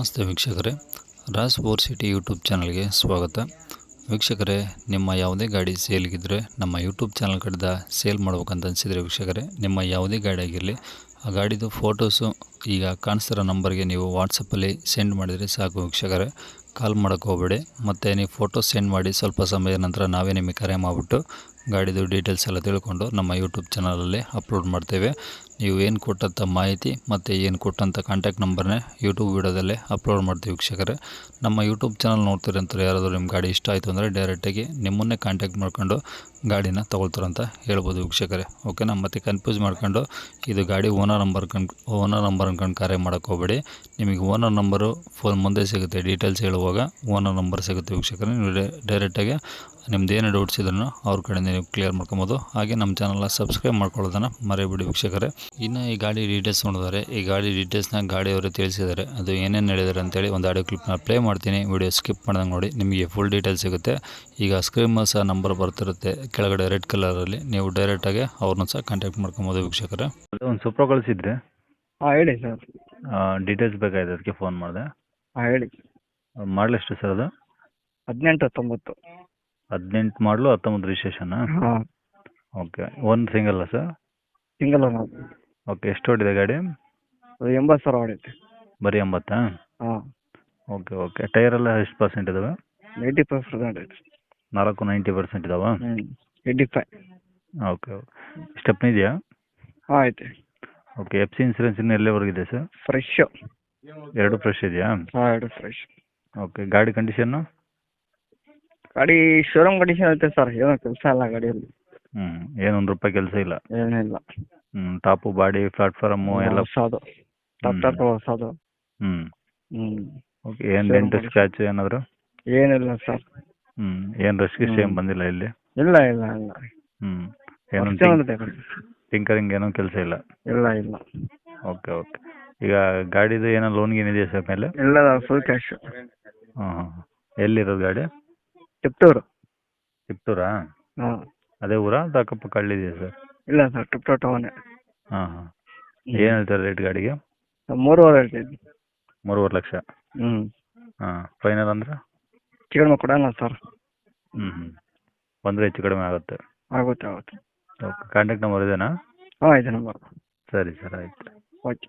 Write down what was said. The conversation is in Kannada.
ನಮಸ್ತೆ ವೀಕ್ಷಕರೇ ರಾಸ್ ಫೋರ್ ಸಿಟಿ ಯೂಟ್ಯೂಬ್ ಚಾನಲ್ಗೆ ಸ್ವಾಗತ. ವೀಕ್ಷಕರೇ, ನಿಮ್ಮ ಯಾವುದೇ ಗಾಡಿ ಸೇಲ್ಗಿದ್ರೆ ನಮ್ಮ ಯೂಟ್ಯೂಬ್ ಚಾನಲ್ ಕಡೆದ ಸೇಲ್ ಮಾಡ್ಬೇಕಂತ ಅನಿಸಿದರೆ ವೀಕ್ಷಕರೇ, ನಿಮ್ಮ ಯಾವುದೇ ಗಾಡಿ ಆಗಿರಲಿ, ಆ ಗಾಡಿದು ಫೋಟೋಸು ಈಗ ಕಾಣಿಸ್ತಿರೋ ನಂಬರ್ಗೆ ನೀವು ವಾಟ್ಸಪ್ಪಲ್ಲಿ ಸೆಂಡ್ ಮಾಡಿದರೆ ಸಾಕು ವೀಕ್ಷಕರೇ. ಕಾಲ್ ಮಾಡೋಕ್ಕೆ ಹೋಗಬೇಡಿ, ಮತ್ತು ನೀವು ಫೋಟೋ ಸೆಂಡ್ ಮಾಡಿ ಸ್ವಲ್ಪ ಸಮಯದ ನಂತರ ನಾವೇ ನಿಮಗೆ ಕರೆ ಮಾಡಿಬಿಟ್ಟು ಗಾಡಿದು ಡೀಟೇಲ್ಸ್ ಎಲ್ಲ ತಿಳ್ಕೊಂಡು ನಮ್ಮ ಯೂಟ್ಯೂಬ್ ಚಾನಲಲ್ಲಿ ಅಪ್ಲೋಡ್ ಮಾಡ್ತೇವೆ. ನೀವು ಏನು ಕೊಟ್ಟಂಥ ಮಾಹಿತಿ ಮತ್ತು ಏನು ಕೊಟ್ಟಂಥ ಕಾಂಟ್ಯಾಕ್ಟ್ ನಂಬರ್ನೇ ಯೂಟ್ಯೂಬ್ ವಿಡಿಯೋದಲ್ಲೇ ಅಪ್ಲೋಡ್ ಮಾಡ್ತೀವಿ ವೀಕ್ಷಕರೇ. ನಮ್ಮ ಯೂಟ್ಯೂಬ್ ಚಾನಲ್ ನೋಡ್ತೀರಂತಾರೆ ಯಾರಾದರೂ ನಿಮ್ಮ ಗಾಡಿ ಇಷ್ಟ ಆಯಿತು ಅಂದರೆ ಡೈರೆಕ್ಟಾಗಿ ನಿಮ್ಮನ್ನೇ ಕಾಂಟ್ಯಾಕ್ಟ್ ಮಾಡ್ಕೊಂಡು ಗಾಡಿನ ತೊಗೊಳ್ತಾರಂತ ಹೇಳ್ಬೋದು ವೀಕ್ಷಕರೇ. ಓಕೆನಾ ಮತ್ತು ಕನ್ಫ್ಯೂಸ್ ಮಾಡ್ಕೊಂಡು ಇದು ಗಾಡಿ ಓನರ್ ನಂಬರ್ ಕಣ್ ಓನರ್ ನಂಬರ್ ಅಂದ್ಕೊಂಡು ಕಾರ್ಯ ಮಾಡೋಕ್ಕೋಗ್ಬೇಡಿ ನಿಮಗೆ ಓನರ್ ನಂಬರು ಫೋನ್ ಮುಂದೆ ಸಿಗುತ್ತೆ ಡೀಟೇಲ್ಸ್ ಹೇಳುವಾಗ ಓನರ್ ನಂಬರ್ ಸಿಗುತ್ತೆ ವೀಕ್ಷಕರೇ. ನೀವು ಡೈರೆಕ್ಟಾಗಿ ನಿಮ್ದು ಏನು ಡೌಟ್ಸ್ ಇದ್ರೂ ಅವ್ರ ಕಡೆಯಿಂದ ನೀವು ಕ್ಲಿಯರ್ ಮಾಡ್ಕೊಬೋದು. ಹಾಗೆ ನಮ್ಮ ಚಾನಲ್ನ ಸಬ್ಸ್ಕ್ರೈಬ್ ಮಾಡ್ಕೊಳ್ಳೋದನ್ನು ಮರೆಯಬಿಡಿ ವೀಕ್ಷಕರೇ. ಇನ್ನು ಈ ಗಾಡಿ ಡೀಟೇಲ್ಸ್ ನೋಡಿದರೆ ಈ ಗಾಡಿ ಡೀಟೇಲ್ಸ್ನ ಗಾಡಿಯವರು ತಿಳಿಸಿದ್ದಾರೆ. ಅದು ಏನೇನು ಹೇಳಿದ್ದಾರೆ ಅಂತೇಳಿ ಒಂದು ಆಡಿಯೋ ಕ್ಲಿಪ್ನ ಪ್ಲೇ ಮಾಡ್ತೀನಿ. ವಿಡಿಯೋ ಸ್ಕಿಪ್ ಮಾಡ್ದಂಗೆ ನೋಡಿ ನಿಮಗೆ ಫುಲ್ ಡೀಟೇಲ್ಸ್ ಸಿಗುತ್ತೆ. ಈಗ ಸ್ಕ್ರೀನ್ ಮೇಲೆ ಸಹ ನಂಬರ್ ಬರ್ತಿರುತ್ತೆ ಕೆಳಗಡೆ ರೆಡ್ ಕಲರಲ್ಲಿ ನೀವು ಡೈರೆಕ್ಟಾಗಿ ಅವ್ರನ್ನ ಸಹ ಕಾಂಟ್ಯಾಕ್ಟ್ ಮಾಡ್ಕೊಬೋದು ವೀಕ್ಷಕರೇ. ಒಂದು ಸುಪ್ರೋ ಕಳಿಸಿದ್ರೆ? ಹಾಂ ಹೇಳಿ ಸರ್ ಡೀಟೇಲ್ಸ್ ಬೇಕಾಗಿದೆ ಅದಕ್ಕೆ ಫೋನ್ ಮಾಡಿದೆ? ಹಾಂ ಹೇಳಿ. ಮಾಡಲಿಷ್ಟು ಸರ್ ಅದು? ಹದಿನೆಂಟು ಹತ್ತೊಂಬತ್ತು. ಹದಿನೆಂಟು ಮಾಡಲು ಹತ್ತೊಂಬತ್ತು ರಿಜಿಸ್ಟ್ರೇಷನ್ ಹಾಂ. ಓಕೆ ಒಂದು ಸಿಂಗಲ್ಲ ಸರ್ ಸಿಂಗಲ್ ಓಕೆ ಎಷ್ಟು ಓಡಿದೆ ಗಾಡಿ? ಅದು ಎಂಬತ್ತು ಸಾವಿರ ಹೊಡೈತೆ ಬರೀ ಎಂಬತ್ತಾ? ಹಾಂ. ಓಕೆ ಓಕೆ ಟೈರ್ ಎಲ್ಲ ಎಷ್ಟು ಪರ್ಸೆಂಟ್ ಇದಾವೆ? ಏಯ್ಟಿ ಪರ್ಸೆಂಟ್ ಐತೆ ನಾಲ್ಕು ನೈಂಟಿ ಪರ್ಸೆಂಟ್ ಇದಾವೆ? ಹ್ಞೂ ಏಯ್ಟಿ ಫೈವ್ ಓಕೆ ಸ್ಟೆಪ್ನ ಇದೆಯಾ? ಹಾಂ ಐತೆ. ಓಕೆ ಎಫ್ ಸಿ ಇನ್ಸೂರೆನ್ಸ್ ಇನ್ನು ಎಲ್ಲಿವರೆಗೆ ಇದೆ ಸರ್ ಫ್ರೆಶ್ ಎರಡು ಫ್ರೆಶ್ ಇದೆಯಾ? ಹಾಂ ಎರಡು ಫ್ರೆಶ್ ಓಕೆ ಗಾಡಿ ಕಂಡೀಷನ್ನು ಗಾಡಿ ಶೋರೂಮ್ ಕಂಡೀಷನ್ ಐತೆ ಸರ್ ಏನೋ ಕೆಲಸ ಇಲ್ಲ ಗಾಡಿಯಲ್ಲಿ. ಹ್ಞೂ ಏನೊಂದು ರೂಪಾಯಿ ಕೆಲಸ ಇಲ್ಲ. ಏನಿಲ್ಲ ಹ್ಞೂ ಟಾಪು ಬಾಡಿ ಪ್ಲಾಟ್ಫಾರ್ಮ್ ಎಲ್ಲ. ಹೊಸದು ಟಾಪ್ ಹ್ಮ್. ಟಾಪ್ ಹೊಸದು ಹ್ಞೂ ಹ್ಞೂ ಓಕೆ ಏನು ಡೆಂಟ್. ಸ್ಕ್ರ್ಯಾಚ್ ಏನಾದರೂ? ಏನಿಲ್ಲ ಸರ್ ಹ್ಞೂ ಏನು ಹ್ಮ್. ಸೇಮ್ ಬಂದಿಲ್ಲ ಇಲ್ಲಿ? ಇಲ್ಲ ಇಲ್ಲ ಇಲ್ಲ. ಹ್ಞೂ ಏನೊಂದು ಗಾಡಿ. ಟಿಂಕರಿಂಗ್ ಏನೋ ಕೆಲಸ ಇಲ್ಲ? ಇಲ್ಲ ಇಲ್ಲ. ಓಕೆ ಓಕೆ ಈಗ ಗಾಡಿದು ಏನೋ ಲೋನ್ ಗೀನ್ ಇದೆಯಾ ಸರ್ ಮೇಲೆ? ಇಲ್ಲ ಫುಲ್ ಕ್ಯಾಶ್ ಹಾಂ ಹಾಂ ಎಲ್ಲಿರೋದು ಗಾಡಿ? ಟಿಪ್ಟೂರು ತಿಪ್ಟೂರಾ ಅದೇ ಊರ ಅದು ಅಕ್ಕಪಕ್ಕ ಹಳ್ಳಿದೆಯಾ ಸರ್? ಇಲ್ಲ ಸರ್ ಟಿಪ್ಟೂರ್ ಟೌನೇ ಹಾಂ ಹಾಂ. ಏನು ಹೇಳ್ತಾರೆ ರೇಟ್ ಗಾಡಿಗೆ? ಮೂರುವರೆ ಹೇಳ್ತಿದ್ವಿ ಮೂರುವರೆ ಲಕ್ಷ? ಹ್ಞೂ ಹಾಂ ಫೈನಲ್ ಅಂದ್ರೆ? ಕಡಿಮೆ ಕೊಡೋಣ ಸರ್. ಹ್ಞೂ ಹ್ಞೂ ಬಂದರೆ ಹೆಚ್ಚು ಕಡಿಮೆ ಆಗುತ್ತೆ. ಆಗುತ್ತೆ ಆಗುತ್ತೆ. ಓಕೆ ಕಾಂಟ್ಯಾಕ್ಟ್ ನಂಬರ್ ಇದೇನಾ? ಹಾಂ ಇದೆ ನಂಬರ್ ಸರಿ ಸರ್ ಆಯಿತು. ಓಕೆ